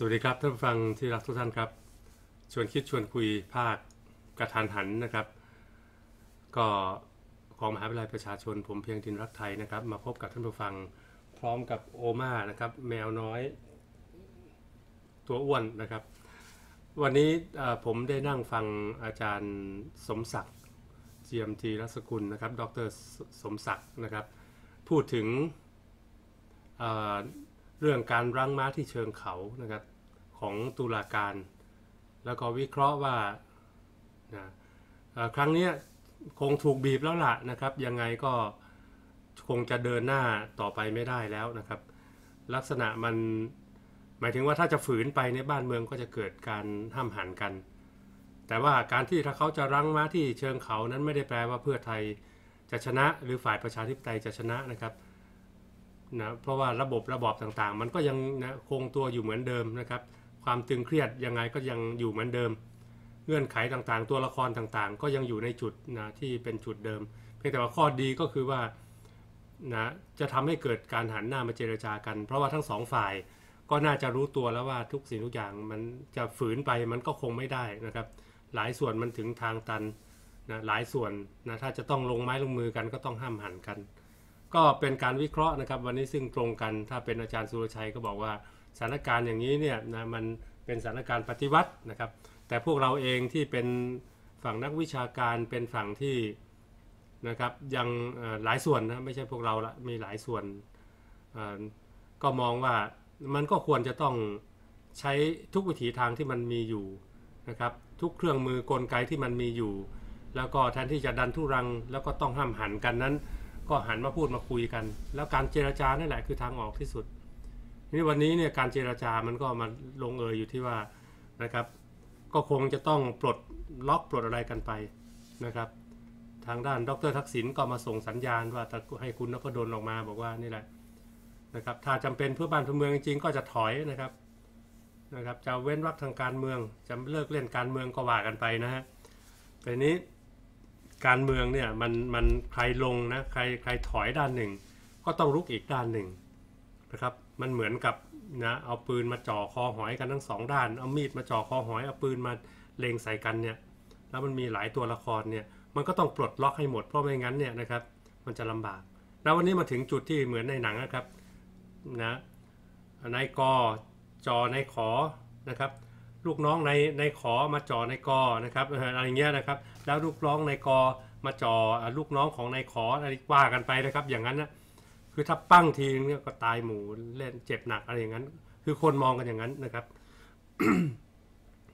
สวัสดีครับท่านผู้ฟังที่รักทุกท่านครับ ชวนคิดชวนคุยภาคกระทานหันนะครับ ก็ของมหาวิทยาลัยประชาชนผมเพียงดินรักไทยนะครับ มาพบกับท่านผู้ฟังพร้อมกับโอมานะครับ แมวน้อย ตัวอ้วนนะครับ วันนี้ผมได้นั่งฟังอาจารย์สมศักดิ์ GMT รัศกุลนะครับ ดรสมศักดิ์นะครับ พูดถึง เรื่องการรั้งม้าที่เชิงเขานะครับของตุลาการ แล้วก็วิเคราะห์ว่านะครั้งนี้คงถูกบีบแล้วล่ะนะครับ ยังไงก็คงจะเดินหน้าต่อไปไม่ได้แล้วนะครับ ลักษณะมันหมายถึงว่าถ้าจะฝืนไปในบ้านเมืองก็จะเกิดการห้ามหันกัน แต่ว่าการที่ถ้าเขาจะรั้งม้าที่เชิงเขานั้นไม่ได้แปลว่าเพื่อไทยจะชนะหรือฝ่ายประชาธิปไตยจะชนะนะครับ นะเพราะว่าระบบระบอบต่างๆ มันก็ยังนะคงตัวอยู่เหมือนเดิมนะครับ ความตึงเครียดยังไงก็ยังอยู่เหมือนเดิม เงื่อนไขต่างๆ ตัวละครต่างๆ ก็ยังอยู่ในจุดนะที่เป็นจุดเดิม เพียงแต่ว่าข้อดีก็คือว่านะจะทำให้เกิดการหันหน้ามาเจรจากัน เพราะว่าทั้งสองฝ่ายก็น่าจะรู้ตัวแล้วว่าทุกสิ่งทุกอย่างมันจะฝืนไปมันก็คงไม่ได้นะครับ หลายส่วนมันถึงทางตันนะหลายส่วนนะถ้าจะต้องลงไม้ลงมือกันก็ต้องห้ามหันกัน ก็เป็นการวิเคราะห์นะครับวันนี้ซึ่งตรงกันถ้าเป็นอาจารย์สุรชัยก็บอกว่าสถานการณ์อย่างนี้เนี่ยนะมันเป็นสถานการณ์ปฏิวัตินะครับ แต่พวกเราเองที่เป็นฝั่งนักวิชาการเป็นฝั่งที่นะครับยังหลายส่วนนะไม่ใช่พวกเราละมีหลายส่วนก็มองว่ามันก็ควรจะต้องใช้ทุกวิถีทางที่มันมีอยู่นะครับทุกเครื่องมือกลไกที่มันมีอยู่ แล้วก็แทนที่จะดันทุรังแล้วก็ต้องห้ามหันกันนั้น ก็หันมาพูดมาคุยกัน แล้วการเจรจานั่แหละคือทางออกที่สุดนี่วันนี้เนี่ยการเจรจามันก็มาลงเอยอยู่ที่ว่านะครับ ก็คงจะต้องปลดล็อกปลดอะไรกันไปนะครับ ทางด้านดรทักษิณก็มาส่งสัญญาณว่าให้คุณนพดลออกมาบอกว่านี่แหละนะครับถ้าจำเป็นเพื่อบ้านเพื่อเมืองจริงๆก็จะถอยนะครับนะครับจะเว้นวรรคทางการเมืองจะเลิกเล่นการเมืองก็ว่ากันไปนะฮะแต่นี้ การเมืองเนี่ยมันมันใครลงนะใครใครถอยด้านหนึ่ง ก็ต้องรุกอีกด้านหนึ่งนะครับมันเหมือนกับนะเอาปืนมาจ่อคอหอยกันทั้งสองด้าน เอามีดมาจ่อคอหอยเอาปืนมาเล็งใส่กันเนี่ยแล้วมันมีหลายตัวละครเนี่ยมันก็ต้องปลดล็อกให้หมดเพราะไม่งั้นเนี่ยนะครับมันจะลำบาก แล้ววันนี้มาถึงจุดที่เหมือนในหนังนะครับนะนายกจอนายขอนะครับลูกน้องในในขอมาจ่อในกอนะครับอะไรเงี้ยนะครับ แล้วลูกน้องในกอมาจ่อลูกน้องของในขออะไรว่ากันไปนะครับ อย่างนั้นนะคือถ้าปั้งทีนึงเนี่ยก็ตายหมูเล่นเจ็บหนักอะไรอย่างนั้น คือคนมองกันอย่างนั้นนะครับ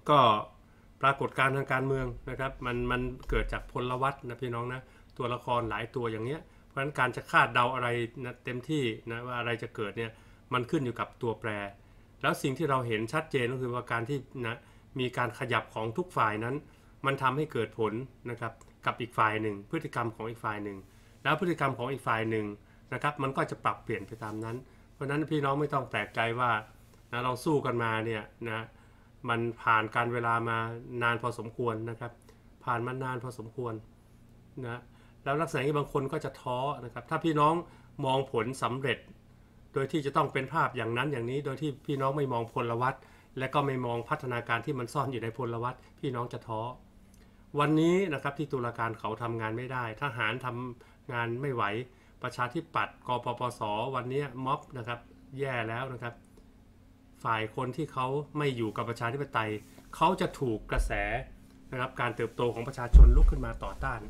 ก็ปรากฏการทางการเมืองนะครับ มันมันเกิดจากพลวัตนะพี่น้องนะตัวละครหลายตัวอย่างเนี้ยเพราะฉะนั้นการจะคาดเดาอะไรนะเต็มที่นะว่าอะไรจะเกิดเนี่ยมันขึ้นอยู่กับตัวแปร แล้วสิ่งที่เราเห็นชัดเจนก็คือว่าการที่นะมีการขยับของทุกฝ่ายนั้น มันทำให้เกิดผลนะครับกับอีกฝ่ายหนึ่ง พฤติกรรมของอีกฝ่ายหนึ่ง แล้วพฤติกรรมของอีกฝ่ายหนึ่งนะครับมันก็จะปรับเปลี่ยนไปตามนั้น เพราะฉะนั้นพี่น้องไม่ต้องแปลกใจว่านะเราสู้กันมาเนี่ยนะมันผ่านการเวลามานานพอสมควรนะครับ ผ่านมานานพอสมควรนะแล้วลักษณะนี้บางคนก็จะท้อนะครับ ถ้าพี่น้องมองผลสำเร็จ โดยที่จะต้องเป็นภาพอย่างนั้นอย่างนี้ โดยที่พี่น้องไม่มองพลวัตและก็ไม่มองพัฒนาการที่มันซ่อนอยู่ในพลวัตพี่น้องจะท้อ วันนี้นะครับที่ตุลาการเขาทำงานไม่ได้ ทหารทำงานไม่ไหว ประชาธิปัตย์กปปส วันนี้ม็อบนะครับแย่แล้วนะครับ ฝ่ายคนที่เขาไม่อยู่กับประชาธิปไตย เขาจะถูกกระแสนะครับการเติบโตของประชาชนลุกขึ้นมาต่อต้าน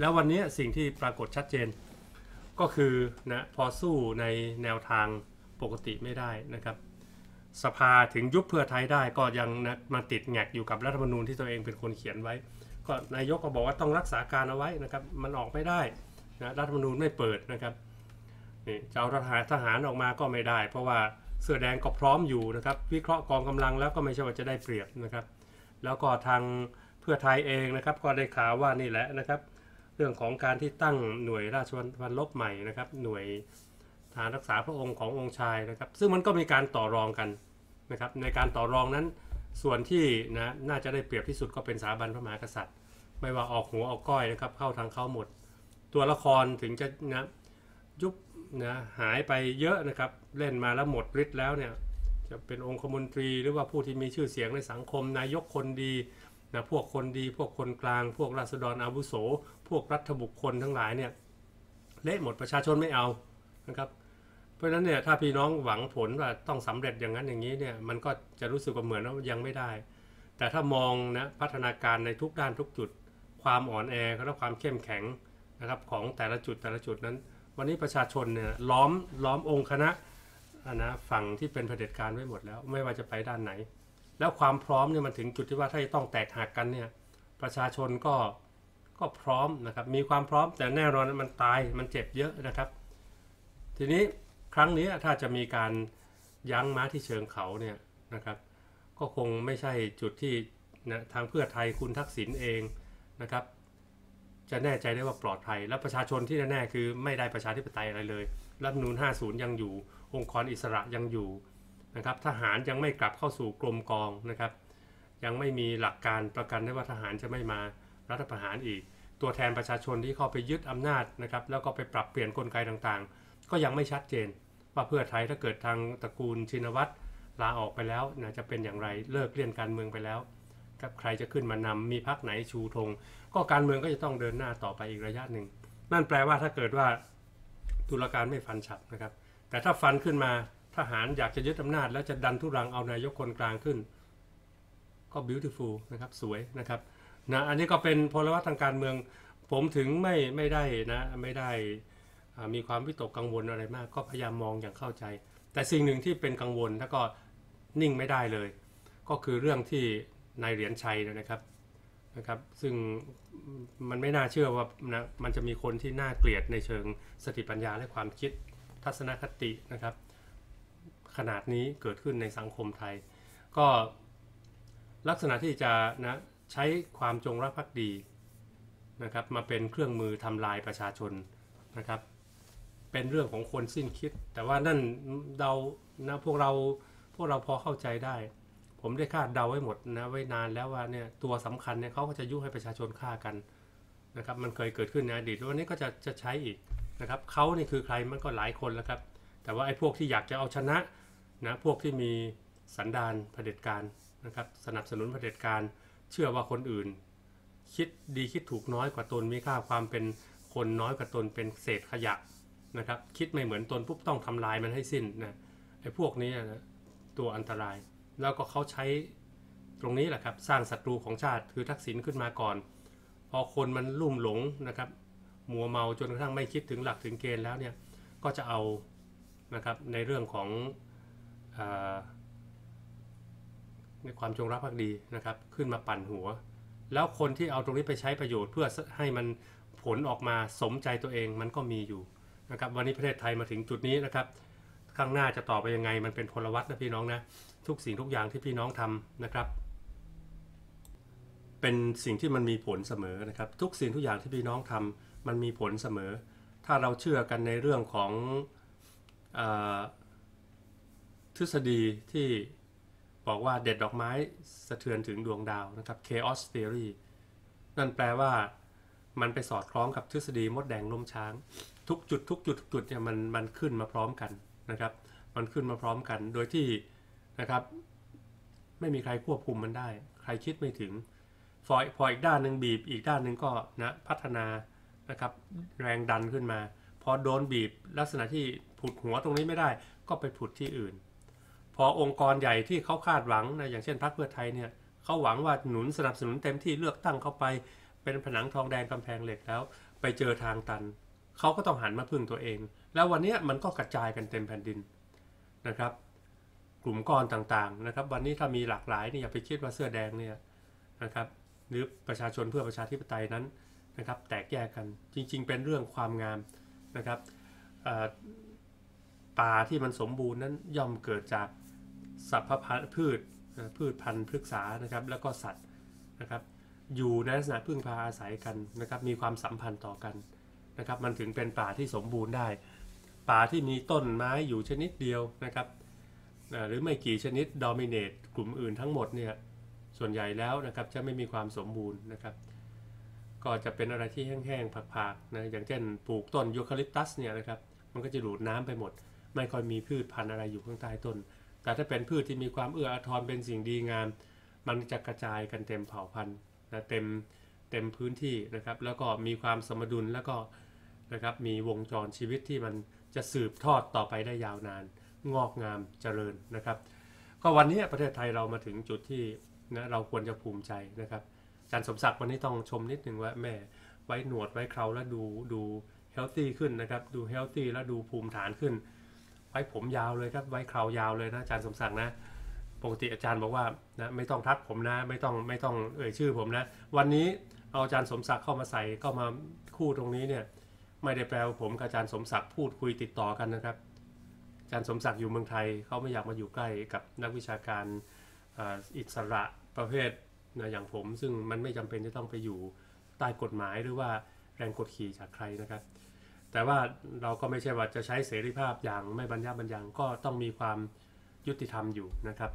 แล้ววันนี้สิ่งที่ปรากฏชัดเจน ก็คือนะพอสู้ในแนวทางปกติไม่ได้นะครับสภาถึงยุบเพื่อไทยได้ก็ยังนะมาติดแงกอยู่กับรัฐธรรมนูญที่ตัวเองเป็นคนเขียนไว้ ก็นายกก็บอกว่าต้องรักษาการเอาไว้นะครับมันออกไม่ได้นะรัฐธรรมนูญไม่เปิดนะครับนี่จะเอาทหารทหารออกมาก็ไม่ได้ เพราะว่าเสื้อแดงก็พร้อมอยู่นะครับวิเคราะห์กองกำลังแล้วก็ไม่ใช่ว่าจะได้เปรียบนะครับ แล้วก็ทางเพื่อไทยเองนะครับ ก็ได้ข่าวว่านี่แหละนะครับ เรื่องของการที่ตั้งหน่วยราชวัลลบใหม่นะครับ หน่วยฐานรักษาพระองค์ขององค์ชายนะครับ ซึ่งมันก็มีการต่อรองกันนะครับ ในการต่อรองนั้น ส่วนที่นะน่าจะได้เปรียบที่สุดก็เป็นสถาบันพระมหากษัตริย์ ไม่ว่าออกหัวออกก้อยนะครับเข้าทางเข้าหมด ตัวละครถึงจะนะยุบนะหายไปเยอะนะครับเล่นมาแล้วหมดฤทธิ์แล้วเนี่ยจะเป็นองคมนตรีหรือว่าผู้ที่มีชื่อเสียงในสังคมนายกคนดีนะพวกคนดี พวกคนกลาง พวกราษฎรอาวุโส พวกรัฐบุคคลทั้งหลายเนี่ยเละหมดประชาชนไม่เอานะครับ ราะฉะนั้นเนี่ยถ้าพี่น้องหวังผลว่าต้องสำเร็จอย่างนั้นอย่างนี้เนี่ยมันก็จะรู้สึกว่าเหมือนว่ายังไม่ได้ แต่ถ้ามองนะพัฒนาการในทุกด้านทุกจุด ความอ่อนแอและความเข้มแข็งนะครับของแต่ละจุดแต่ละจุดนั้น วันนี้ประชาชนเนี่ยล้อมล้อมองค์คณะอะนะฝั่งที่เป็นเผด็จการไว้หมดแล้ว ไม่ว่าจะไปด้านไหน แล้วความพร้อมเนี่ยมันถึงจุดที่ว่าถ้าจะต้องแตกหักกันเนี่ยประชาชนก็ก็พร้อมนะครับมีความพร้อมแต่แน่นอนมันตายมันเจ็บเยอะนะครับ ทีนี้ ครั้งนี้ถ้าจะมีการยั้งม้าที่เชิงเขาเนี่ยนะครับ ก็คงไม่ใช่จุดที่นะทางเพื่อไทยคุณทักษิณเองนะครับ จะแน่ใจได้ว่าปลอดภัย และประชาชนที่แน่ๆคือไม่ได้ประชาธิปไตยอะไรเลยรัฐนูญ50 ยังอยู่ องค์กรอิสระยังอยู่นะครับ ทหารยังไม่กลับเข้าสู่กรมกองนะครับ ยังไม่มีหลักการประกันได้ว่าทหารจะไม่มารัฐประหารอีก ตัวแทนประชาชนที่เข้าไปยึดอำนาจนะครับ แล้วก็ไปปรับเปลี่ยนกลไกต่างๆ ก็ยังไม่ชัดเจน ว่าเพื่อไทยถ้าเกิดทางตระกูลชินวัตรลาออกไปแล้วนะจะเป็นอย่างไรเลิกเลี่ยนการเมืองไปแล้วครับใครจะขึ้นมานำมีพักไหนชูธงก็การเมืองก็จะต้องเดินหน้าต่อไปอีกระยะหนึ่ง นั่นแปลว่าถ้าเกิดว่าตุลาการไม่ฟันฉับนะครับ แต่ถ้าฟันขึ้นมาทหารอยากจะยึดอำนาจ แล้วจะดันทุรังเอานายกคนกลางขึ้น ก็ beautiful นะครับสวยนะครับนะอันนี้ก็เป็นพลวัตทางการเมือง ผมถึงไม่ไม่ได้นะไม่ได้ มีความวิตกกังวลอะไรมาก ก็พยายามมองอย่างเข้าใจ แต่สิ่งหนึ่งที่เป็นกังวลแล้วก็นิ่งไม่ได้เลย ก็คือเรื่องที่นายเหรียญชัยนะครับนะครับ ซึ่งมันไม่น่าเชื่อว่านะมันจะมีคนที่น่าเกลียดในเชิงสติปัญญาและความคิดทัศนคตินะครับ ขนาดนี้เกิดขึ้นในสังคมไทย ก็ลักษณะที่จะนะใช้ความจงรักภักดีนะครับ มาเป็นเครื่องมือทำลายประชาชนนะครับ เป็นเรื่องของคนสิ้นคิด แต่ว่านั่นเดานะพวกเราพวกเราพอเข้าใจได้ ผมได้คาดเดาไว้หมดนะไว้นานแล้วว่าเนี่ยตัวสำคัญเนี่ยเขาก็จะยุให้ประชาชนฆ่ากันนะครับมันเคยเกิดขึ้นในอดีตแล้ววันนี้ก็จะจะใช้อีกนะครับเขานี่คือใครมันก็หลายคนแล้วครับ แต่ว่าไอ้พวกที่อยากจะเอาชนะนะพวกที่มีสันดานเผด็จการนะครับสนับสนุนเผด็จการ เชื่อว่าคนอื่น คิดดีคิดถูกน้อยกว่าตนมีค่าความเป็นคนน้อยกว่าตนเป็นเศษขยะ นะครับ คิดไม่เหมือนตนปุ๊บต้องทำลายมันให้สิ้นนะไอ้พวกนี้นะตัวอันตราย แล้วก็เขาใช้ตรงนี้แหละครับ สร้างศัตรูของชาติคือทักษิณขึ้นมาก่อน พอคนมันลุ่มหลงนะครับมัวเมาจนกระทั่งไม่คิดถึงหลักถึงเกณฑ์แล้วเนี่ยก็จะเอานะครับในเรื่องของอในความจงรักภักดีนะครับ ขึ้นมาปั่นหัว แล้วคนที่เอาตรงนี้ไปใช้ประโยชน์เพื่อให้มันผลออกมาสมใจตัวเองมันก็มีอยู่ นะครับวันนี้ประเทศไทยมาถึงจุดนี้นะครับ ข้างหน้าจะต่อไปยังไงมันเป็นพลวัตนะพี่น้องนะทุกสิ่งทุกอย่างที่พี่น้องทำนะครับ เป็นสิ่งที่มันมีผลเสมอนะครับ ทุกสิ่งทุกอย่างที่พี่น้องทำมันมีผลเสมอ ถ้าเราเชื่อกันในเรื่องของอทฤษฎีที่บอกว่าเด็ดดอกไม้สะเทือนถึงดวงดาวนะครับ chaos theory นั่นแปลว่ามันไปสอดคล้องกับทฤษฎีมดแดงล้มช้าง ทุกจุดทุกจุดทุกจุดเนี่ยมันมันขึ้นมาพร้อมกันนะครับ มันขึ้นมาพร้อมกันโดยที่นะครับ ไม่มีใครควบคุมมันได้ ใครคิดไม่ถึงพอพออีกด้านหนึ่งบีบอีกด้านหนึ่งก็นะพัฒนานะครับแรงดันขึ้นมา พอโดนบีบลักษณะที่ผุดหัวตรงนี้ไม่ได้ ก็ไปผุดที่อื่น พอองค์กรใหญ่ที่เขาคาดหวังนะอย่างเช่นพรรคเพื่อไทยเนี่ยเขาหวังว่าหนุนสนับสนุนเต็มที่เลือกตั้งเข้าไป เป็นผนังทองแดงกำแพงเหล็กแล้ว ไปเจอทางตัน เขาก็ต้องหันมาพึ่งตัวเอง แล้ววันนี้มันก็กระจายกันเต็มแผ่นดินนะครับ กลุ่มก้อนต่างๆนะครับ วันนี้ถ้ามีหลากหลายนี่อย่าไปคิดว่าเสื้อแดงเนี่ยนะครับ หรือประชาชนเพื่อประชาธิปไตยนั้นนะครับ แตกแยกกันจริง ๆ เป็นเรื่องความงามนะครับป่าที่มันสมบูรณ์นั้นย่อมเกิดจากสัพพพืชพืชพันธุ์พฤกษานะครับ แล้วก็สัตว์นะครับ อยู่ในลักษณะพึ่งพาอาศัยกันนะครับ มีความสัมพันธ์ต่อกัน นะครับมันถึงเป็นป่าที่สมบูรณ์ได้ ป่าที่มีต้นไม้อยู่ชนิดเดียวนะครับหรือไม่กี่ชนิดดอมิเนตกลุ่มอื่นทั้งหมดเนี่ยส่วนใหญ่แล้วนะครับจะไม่มีความสมบูรณ์นะครับก็จะเป็นอะไรที่แห้งๆผักๆนะอย่างเช่นปลูกต้นยูคาลิปตัสเนี่ยนะครับมันก็จะดูดน้ำไปหมด ไม่ค่อยมีพืชพันธุ์อะไรอยู่ข้างใต้ต้น แต่ถ้าเป็นพืชที่มีความเอื้ออาทรเป็นสิ่งดีงาม มันจะกระจายกันเต็มเผ่าพันธุ์นะเต็ม เต็มพื้นที่นะครับ แล้วก็มีความสมดุลแล้วก็นะครับมีวงจรชีวิตที่มันจะสืบทอดต่อไปได้ยาวนาน งอกงามเจริญนะครับ ก็วันนี้ประเทศไทยเรามาถึงจุดที่นะเราควรจะภูมิใจนะครับอาจารย์สมศักดิ์วันนี้ต้องชมนิดหนึ่งว่าแม่ไว้หนวดไว้เคราแล้วดูดูเฮลตี้ขึ้นนะครับดูเฮลตี้แล้วดูภูมิฐานขึ้น ไว้ผมยาวเลยครับไว้เครายาวเลยนะอาจารย์สมศักดิ์นะปกติอาจารย์บอกว่านะไม่ต้องทักผมนะไม่ต้องไม่ต้องเอ่ยชื่อผมนะ วันนี้ เอาอาจารย์สมศักดิ์เข้ามาใส่เข้ามาคู่ตรงนี้เนี่ยไม่ได้แปลว่าผมกับอาจารย์สมศักดิ์พูดคุยติดต่อกันนะครับ อาจารย์สมศักดิ์อยู่เมืองไทยเขาไม่อยากมาอยู่ใกล้กับนักวิชาการอ,อิสระประเภทนะอย่างผม ซึ่งมันไม่จำเป็นจะต้องไปอยู่ใต้กฎหมายหรือว่าแรงกดขี่จากใครนะครับ แต่ว่าเราก็ไม่ใช่ว่าจะใช้เสรีภาพอย่างไม่บรรยาบรรยังก็ต้องมีความยุติธรรมอยู่นะครับ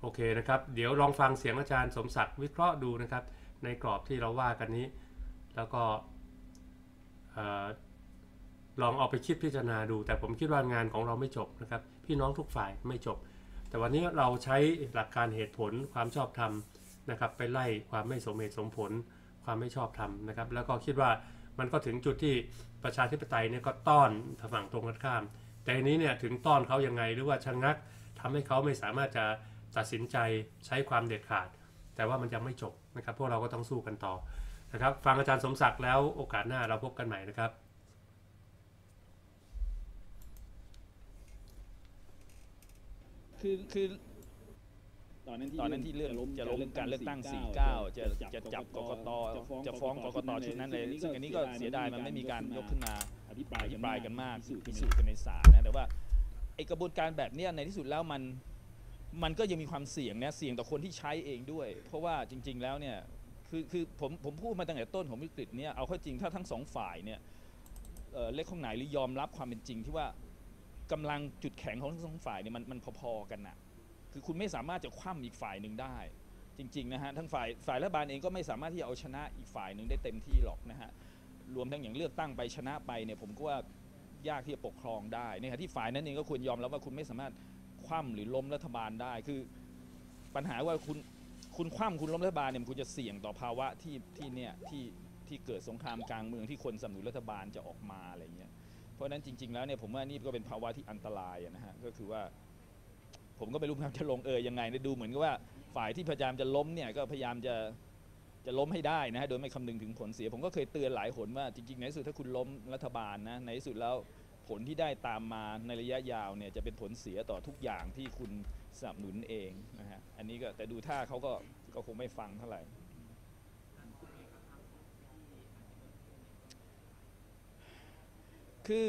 โอเคนะครับ เดี๋ยวลองฟังเสียงอาจารย์สมศักดิ์วิเคราะห์ดูนะครับ ในกรอบที่เราว่ากันนี้ แล้วก็ลองเอาไปคิดพิจารณาดู แต่ผมคิดว่างานของเราไม่จบนะครับ พี่น้องทุกฝ่ายไม่จบ แต่วันนี้เราใช้หลักการเหตุผลความชอบธรรมนะครับไปไล่ความไม่สมเหตุสมผล ความไม่ชอบธรรมนะครับ แล้วก็คิดว่ามันก็ถึงจุดที่ประชาธิปไตยเนี่ยก็ต้อนฝั่งตรงกันข้าม แต่อันนี้เนี่ยถึงต้อนเขายังไงหรือว่าชะงงักทำให้เขาไม่สามารถจะตัดสินใจใช้ความเด็ดขาด แต่ว่ามันยังไม่จบนะครับพวกเราก็ต้องสู้กันต่อนะครับฟังอาจารย์สมศักดิ์แล้วโอกาสหน้าเราพบกันใหม่นะครับคือคือตอนนั้นที่ตอนนั้นที่เรื่องจะล้มจะล้มการเลือกตั้ง49 49 จะจะจับกกตจะฟ้องกกตชุดนั้นเลยซึ่งอันนี้ก็เสียดายมันไม่มีการยกขึ้นมาอภิปรายอภิปรายกันมากพิสูจน์พิกันสูจน์กันในศาลนะแต่ว่าไอกระบวนการแบบเนี้ยในที่สุดแล้วมัน มันก็ยังมีความเสี่ยงนะเสี่ยงต่อคนที่ใช้เองด้วย เพราะว่าจริง ๆ แล้วเนี่ยคือคือผมผมพูดมาตั้งแต่ต้นของวิกฤตเนี่ยเอาข้าจริงถ้าทั้งสองฝ่ายเนี่ยเอ่อเล็กของไหนหรือยอมรับความเป็นจริงที่ว่ากำลังจุดแข็งของทั้งสองฝ่ายเนี่ยมันมันพอๆกันน่ะคือคุณไม่สามารถจะคว่ำอีกฝ่ายหนึ่งได้ จริงๆนะฮะทั้งฝ่ายฝ่ายรัฐบาลเองก็ไม่สามารถที่จะเอาชนะอีกฝ่ายหนึ่งได้เต็มที่หรอกนะฮะรวมทั้งอย่างเลือกตั้งไปชนะไปเนี่ยผมก็ว่า ยากที่จะปกครองได้ในขณะที่ฝ่ายนั้นเองก็ควรยอมรับว่าคุณไม่สามารถคว่ำหรือล้มรัฐบาลได้คือ ปัญหาว่าคุณคุณคว่ำคุณล้มรัฐบาลเนี่ยคุณจะเสี่ยงต่อภาวะที่ที่เนี่ยที่ที่เกิดสงครามกลางเมืองที่คนสนับสนุนรัฐบาลจะออกมาอะไรเงี้ยเพราะฉะนั้นจริง ๆ แล้วเนี่ยผมว่านี่ก็เป็นภาวะที่อันตรายนะฮะก็คือว่า ผมก็ไม่รู้ครับจะลงเอยยังไงนะดูเหมือนกับว่าฝ่ายที่พยายามจะล้มเนี่ยก็พยายามจะ จะล้มให้ได้นะฮะโดยไม่คำนึงถึงผลเสีย ผมก็เคยเตือนหลายหนว่าจริงๆในที่สุดถ้าคุณล้มรัฐบาลนะในที่สุดแล้วผลที่ได้ตามมาในระยะยาวเนี่ยจะเป็นผลเสียต่อทุกอย่างที่คุณสนับสนุนเองนะฮะอันนี้ก็แต่ดูท่าเขาก็ก็คงไม่ฟังเท่าไหร่คือ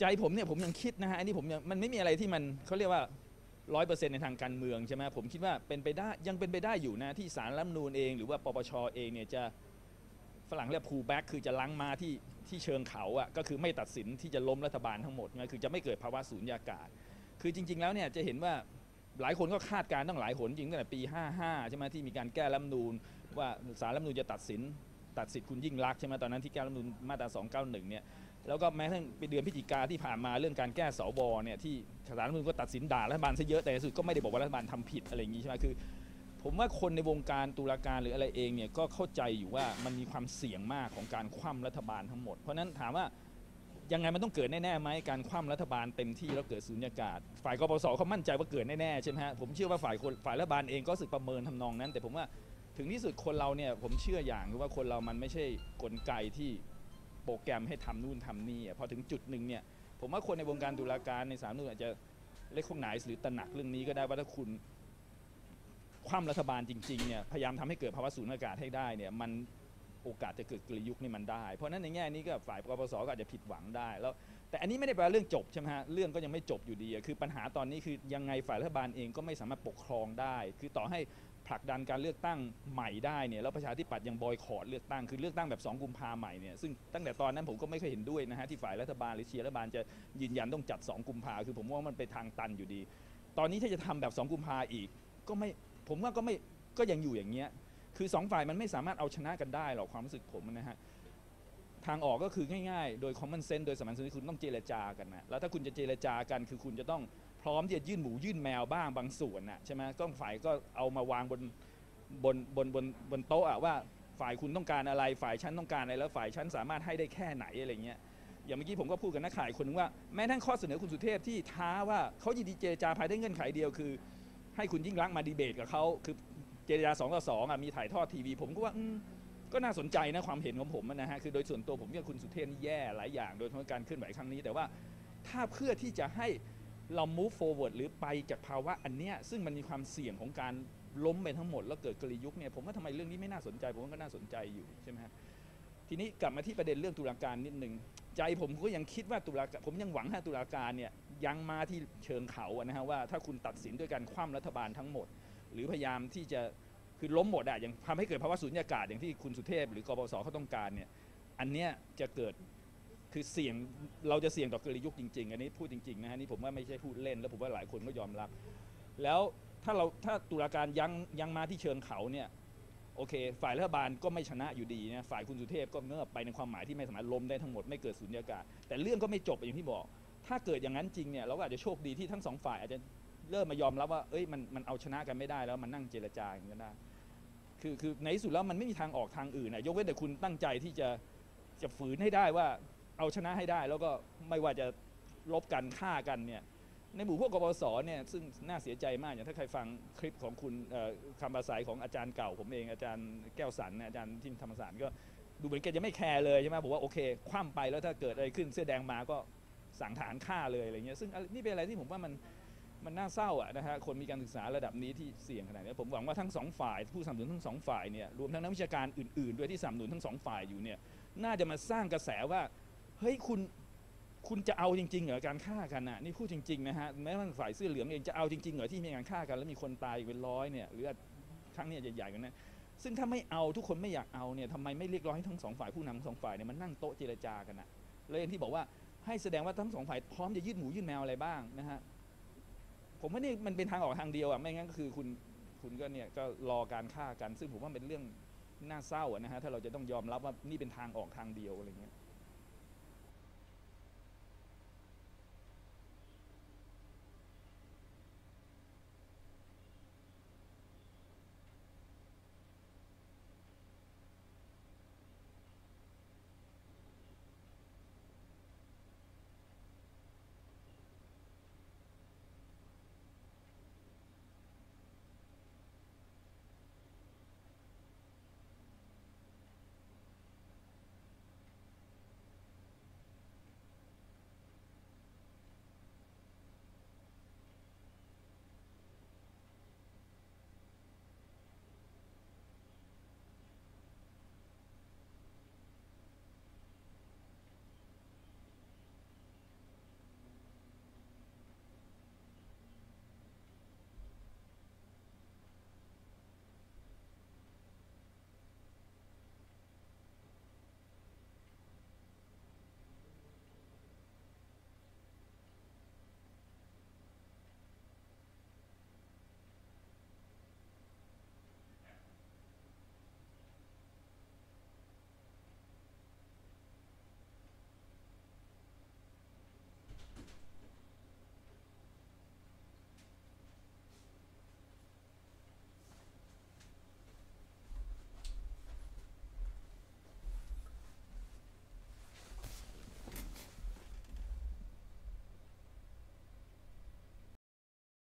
ใจผมเนี่ยผมยังคิดนะฮะอันนี้ผมยังมันไม่มีอะไรที่มันเขาเรียกว่า ร้อยเปอร์เซ็นต์ในทางการเมืองใช่ไหมผมคิดว่าเป็นไปได้ยังเป็นไปได้อยู่นะที่สารรัฐมนูญเองหรือว่าปปชเองเนี่ยจะฝรั่งเรียก pull back คือจะล้างมาที่ที่เชิงเขาอะ่ะก็คือไม่ตัดสินที่จะล้มรัฐบาลทั้งหมดนะคือจะไม่เกิดภาวะสูญญากาศ คือจริง ๆ แล้วเนี่ยจะเห็นว่าหลายคนก็คาดการณ์ตั้งหลายหนจริงตั้งแต่ปี 55 ใช่ไหมที่มีการแก้รัฐมนูญว่าสารรัฐมนูญจะตัดสินตัดสิทธิ์คุณยิ่งรักใช่ไหมตอนนั้นที่แก้รัฐมนูญมาตรา 291 เนี่ย แล้วก็แม้กระทั่งไปเดือนพฤศจิกาที่ผ่านมาเรื่องการแก้สวเนี่ยที่สารรัฐธรรมนูญก็ตัดสินด่ารัฐบาลซะเยอะแต่ในที่สุดก็ไม่ได้บอกว่ารัฐบาลทำผิดอะไรอย่างนี้ใช่ไหมคือ ผมว่าคนในวงการตุลาการหรืออะไรเองเนี่ยก็เข้าใจอยู่ว่ามันมีความเสี่ยงมากของการคว่ำรัฐบาลทั้งหมด เพราะนั้นถามว่ายังไงมันต้องเกิดแน่ๆไหมการคว่ำรัฐบาลเต็มที่แล้วเกิดสุญญากาศ ฝ่ายกปปสเขามั่นใจว่าเกิดแน่ๆใช่ไหมฮะผมเชื่อว่าฝ่ายคนฝ่ายรัฐบาลเองก็สึกประเมินทำนองนั้น แต่ผมว่าถึงที่สุดคนเราเนี่ยผมเชื่ออย่างคือว่าคนเรามันไม่ใช่กลไกที่ โปรแกรมให้ทำนู่นทำนี่พอถึงจุดหนึ่งเนี่ยผมว่าคนในวงการตุลาการในสามนู่นอาจจะเล็กข้องไหนหรือตระหนักเรื่องนี้ก็ได้ว่าถ้าคุณคว่ำรัฐบาลจริงๆเนี่ยพยายามทำให้เกิดภาวะสูญญากาศให้ได้เนี่ยมันโอกาสจะเกิดกลยุคนี่มันได้ เพราะนั้นในแง่นี้ก็ฝ่ายกปปสก็อาจจะผิดหวังได้แล้ว แต่อันนี้ไม่ได้แปลเรื่องจบใช่ไหมฮะเรื่องก็ยังไม่จบอยู่ดี คือปัญหาตอนนี้คือยังไงฝ่ายรัฐบาลเองก็ไม่สามารถปกครองได้ คือต่อให้ ผลักดันการเลือกตั้งใหม่ได้เนี่ยแล้วประชาธิปัตย์ยังบอยคอรดเลือกตั้งคือเลือกตั้งแบบ 2 กุมภาใหม่เนี่ยซึ่งตั้งแต่ตอนนั้นผมก็ไม่เคยเห็นด้วยนะฮะที่ฝ่ายรัฐบาลหรือเชียร์รัฐบาลจะยืนยันต้องจัด 2 กุมภาคือผมว่ามันไปทางตันอยู่ดี ตอนนี้ถ้าจะทำแบบ 2 กุมภาอีก ก็ไม่ผมว่าก็ไม่ก็ยังอยู่อย่างเงี้ยคือสองฝ่ายมันไม่สามารถเอาชนะกันได้หรอกความรู้สึกผมนะฮะทางออกก็คือง่ายๆ โดย common sense โดยสามัญสำนึกคุณต้องเจรจากันนะแล้วถ้าคุณจะเจรจากันคือคุณจะต้อง พร้อมที่จะยื่นหมูยื่นแมวบ้างบางส่วนนะใช่ไหมก็ฝ่ายก็เอามาวางบนบนบนบนบนโต๊ะอะว่าฝ่ายคุณต้องการอะไร ฝ่ายฉันต้องการอะไรแล้วฝ่ายฉันสามารถให้ได้แค่ไหนอะไรเงี้ยอย่างเมื่อกี้ผมก็พูดกับนักข่าวอีกคนนึงว่าแม้ทั้งข้อเสนอคุณสุเทพที่ท้าว่าเขายินดีเจรจาภายใต้เงื่อนไขเดียวคือ ให้คุณยิ่งรักมาดีเบตกับเขาคือเจรจาสองต่อสองอะมีถ่ายทอดทีวี ผมก็ว่าก็น่าสนใจนะความเห็นของผมนะฮะคือโดยส่วนตัวผมเนี่ยคุณสุเทพนี่แย่หลายอย่าง โดยเฉพาะการเคลื่อนไหวครั้งนี้ แต่ว่าถ้าเพื่อที่จะให้ เรา move forward หรือไปจากภาวะอันเนี้ยซึ่งมันมีความเสี่ยงของการล้มไปทั้งหมด แล้วเกิดกลยุทธ์เนี่ยผมว่าทำไมเรื่องนี้ไม่น่าสนใจ ผมว่าก็น่าสนใจอยู่ใช่ไหมฮะทีนี้กลับมาที่ประเด็นเรื่องตุลาการนิดนึงใจผมก็ยังคิดว่าตุลาการผมยังหวังให้ตุลาการเนี่ยยังมาที่เชิงเขาอะนะฮะว่าถ้าคุณตัดสินด้วยการคว่ำรัฐบาลทั้งหมด หรือพยายามที่จะคือล้มหมดอะอย่างทำให้เกิดภาวะสูญญากาศอย่างที่คุณสุเทพหรือกบสเขาต้องการเนี่ยอันเนี้ยจะเกิด คือเสี่ยงเราจะเสี่ยงต่อกลยุทธ์จริง ๆ อันนี้พูดจริงๆนะฮะนี่ผมว่าไม่ใช่พูดเล่น แล้วผมว่าหลายคนก็ยอมรับ แล้วถ้าเราถ้าตุลาการยังยังมาที่เชิงเขาเนี่ยโอเค ฝ่ายรัฐบาลก็ไม่ชนะอยู่ดีนะฝ่ายคุณสุเทพก็เงือบไปในความหมายที่ไม่สามารถล้มได้ทั้งหมดไม่เกิดสุญญากาศแต่เรื่องก็ไม่จบอย่างที่บอก ถ้าเกิดอย่างนั้นจริงเนี่ยเราก็อาจจะโชคดีที่ทั้งสองฝ่ายอาจจะเริ่มมายอมรับว่าเอ้ยมันมันเอาชนะกันไม่ได้แล้วมันนั่งเจรจากันได้คือคือในที่สุดแล้วมันไม่มีทางออกทางอื่นนะยกเว้นแต่คุณตั้งใจที่จะจะฝืนให้ได้ว่า เอาชนะให้ได้ แล้วก็ไม่ว่าจะลบกันฆ่ากันเนี่ยในหมู่พวกกบสเนี่ยซึ่งน่าเสียใจมากอย่างถ้าใครฟังคลิปของคุณคำปราศัยของอาจารย์เก่า ผมเองอาจารย์แก้วสันอาจารย์ที่ธรรมศาสตร์ก็ดูเหมือนแกจะไม่แคร์เลยใช่ไหมบอกว่าโอเค คว่ำไปแล้วถ้าเกิดอะไรขึ้นเสื้อแดงมาก็สั่งฐานฆ่าเลยอะไรเงี้ยซึ่งนี่เป็นอะไรที่ผมว่ามันมันน่าเศร้าอะนะฮะคนมีการศึกษาระดับนี้ที่เสี่ยงขนาดนี้ผมหวังว่าทั้งสองฝ่าย ผู้สนับสนุนทั้งสองฝ่ายเนี่ยรวมทั้งนักวิชาการอื่นๆ ด้วยที่สนับสนุนทั้งสองฝ่ายอยู่เนี่ยน่าจะมาสร้างกระแสว่า เฮ้ยคุณคุณจะเอาจริงๆเหรอการฆ่ากันน่ะนี่พูดจริงๆนะฮะแม้ว่าฝ่ายเสื้อเหลืองเองจะเอาจริงๆเหรอที่มีการฆ่ากันแล้วมีคนตายอยู่เป็นร้อยเนี่ยหรือครั้งเนี้ยใหญ่ๆกันนะซึ่งถ้าไม่เอาทุกคนไม่อยากเอาเนี่ยทำไมไม่เรียกร้องให้ทั้งสองฝ่ายผู้นำทั้งสองฝ่ายเนี่ยมันนั่งโต๊ะเจรจากันน่ะแล้วอย่างที่บอกว่าให้แสดงว่าทั้งสองฝ่ายพร้อมจะยื่นหมูยื่นแมวอะไรบ้างนะฮะผมว่านี่มันเป็นทางออกทางเดียวอะไม่งั้นก็คือคุณคุณก็เนี่ยก็รอการฆ่ากัน ซึ่งผมว่าเป็นเรื่องน่าเศร้าอะนะฮะถ้าเราจะต้องยอมรับว่านี่เป็นทางออกทางเดียวอะไรเงี้ย